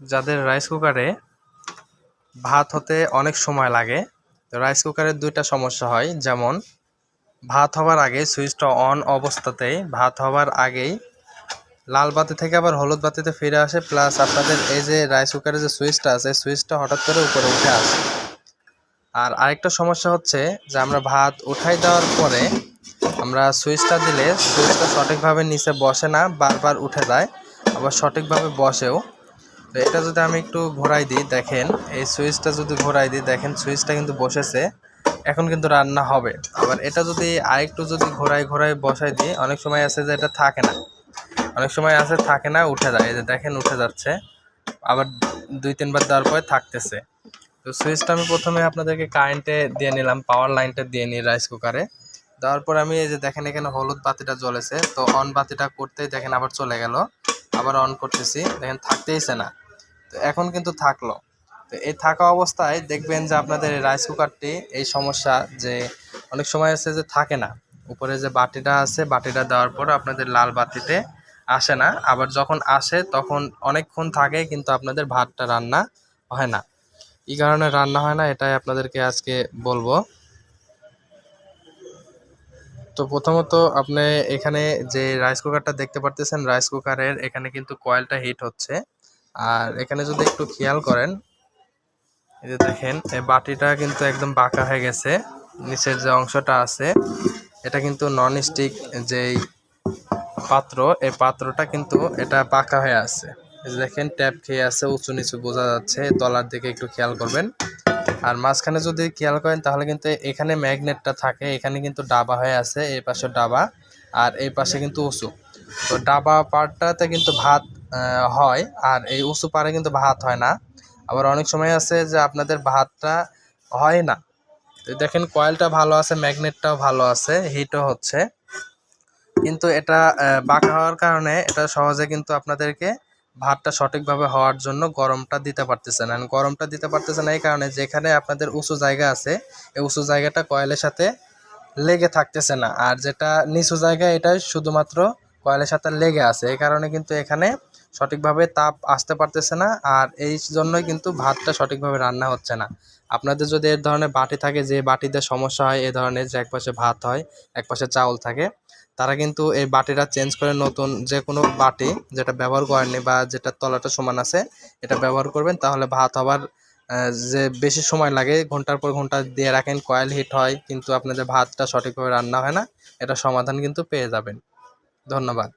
যাদের রাইস কুকারে ভাত হতে অনেক সময় লাগে রাইস কুকারের দুইটা সমস্যা হয়। যেমন, ভাত হওয়ার আগে সুইচটা অন অবস্থাতেই, ভাত হওয়ার আগেই লাল বাতি থেকে আবার হলুদ বাতিতে ফিরে আসে প্লাস আপনাদের এই যে রাইস কুকারের যে সুইচটা আছে, সুইচটা হঠাৎ করে উপরে উঠে আসে। আর আরেকটা সমস্যা হচ্ছে যে আমরা ভাত উঠাই দেওয়ার পরে আমরা সুইচটা দিলে সুইচটা সঠিকভাবে নিচে বসে না, বারবার উঠে যায়, আবার সঠিকভাবে বসেও এটা যদি আমি একটু ঘোরাই দিই, দেখেন, এই সুইচটা যদি ঘোরাই দিই, দেখেন, সুইচটা কিন্তু বসেছে। এখন কিন্তু রান্না হবে। আবার এটা যদি আরেকটু যদি ঘোরাই ঘোরাই বসাই দিই, অনেক সময় আছে যে এটা থাকে না। অনেক সময় আছে থাকে না, উঠে যায়। এই যে দেখেন, উঠে যাচ্ছে। আবার দুই তিনবার দেওয়ার পরে থাকতেছে। তো সুইচটা আমি প্রথমে আপনাদেরকে কারেন্টে দিয়ে নিলাম পাওয়ার লাইনটা দিয়ে নিই রাইস কুকারে দেওয়ার পর আমি এই যে দেখেন, এখানে হলুদ বাতিটা জ্বলেছে। তো অন বাতিটা করতেই দেখেন, আবার চলে গেল। আবার অন করতেছি। দেখেন, থাকতেইছে না। তো এখন কিন্তু থাকল। তো এই থাকা অবস্থায় দেখবেন যে আপনাদের রাইস কুকারটি এই সমস্যা যে অনেক সময় আছে যে থাকে না। উপরে যে বাটিটা আছে, বাটিটা দেওয়ার পর আপনাদের লাল বাতিতে আসে না। আবার যখন আসে তখন অনেকক্ষণ থাকে কিন্তু আপনাদের ভাতটা রান্না হয় না। এই কারণে রান্না হয় না এটাই আপনাদেরকে আজকে বলব। তো প্রথমত আপনি এখানে যে রাইস কুকারটা দেখতে পারতেছেন রাইস কুকারের এখানে কিন্তু কয়েলটা হিট হচ্ছে। আর এখানে যদি একটু খেয়াল করেন, এই যে দেখেন, এই বাটিটা কিন্তু একদম বাঁকা হয়ে গেছে। নিচের যে অংশটা আছে, এটা কিন্তু নন স্টিক যেই পাত্র, এই পাত্রটা কিন্তু এটা পাকা হয়ে আছে। দেখেন, ট্যাপ খেয়ে আছে, উঁচু নিচু বোঝা যাচ্ছে, তলার দিকে একটু খেয়াল করবেন। আর মাঝখানে যদি খেয়াল করেন, তাহলে কিন্তু এখানে ম্যাগনেটটা থাকে, এখানে কিন্তু ডাবা হয়ে আছে, এই পাশে ডাবা, আর এই পাশে কিন্তু উঁচু। তো ডাবা পার্টটাতে কিন্তু ভাত হয়। আর এই উঁচু পাড়ে কিন্তু ভাত হয় না। আবার অনেক সময় আছে যে আপনাদের ভাতটা হয় না। তো দেখেন, কয়েলটা ভালো আছে, ম্যাগনেটটাও ভালো আছে, হিটও হচ্ছে। কিন্তু এটা বাঁকা হওয়ার কারণে এটা সহজে কিন্তু আপনাদেরকে ভাতটা সঠিকভাবে হওয়ার জন্য গরমটা দিতে পারতেছে না। গরমটা দিতে পারতেছে না এই কারণে যেখানে আপনাদের উঁচু জায়গা আছে, এই উঁচু জায়গাটা কয়েলের সাথে লেগে থাকতেছে না। আর যেটা নিচু জায়গা, এটা শুধুমাত্র কয়েলের সাথে লেগে আছে। এই কারণে কিন্তু এখানে সঠিকভাবে তাপ আসতে পারতেছে না আর এই জন্যই কিন্তু ভাতটা সঠিকভাবে রান্না হচ্ছে না। আপনাদের যদি এর ধরনের বাটি থাকে, যে বাটিতে সমস্যা হয় এই ধরনের যে একপাশে ভাত হয় একপাশে চাউল থাকে, তারা কিন্তু এই বাটিটা চেঞ্জ করে নতুন যে কোনো বাটি যেটা ব্যবহার করেননি বা যেটা তলাটা সমান আছে, এটা ব্যবহার করবেন। তাহলে ভাত হবার যে বেশি সময় লাগে, ঘণ্টার পর ঘণ্টা দিয়ে রাখেন, কয়েল হিট হয়, কিন্তু আপনাদের ভাতটা সঠিকভাবে রান্না হয় না, এটা সমাধান কিন্তু পেয়ে যাবেন। ধন্যবাদ।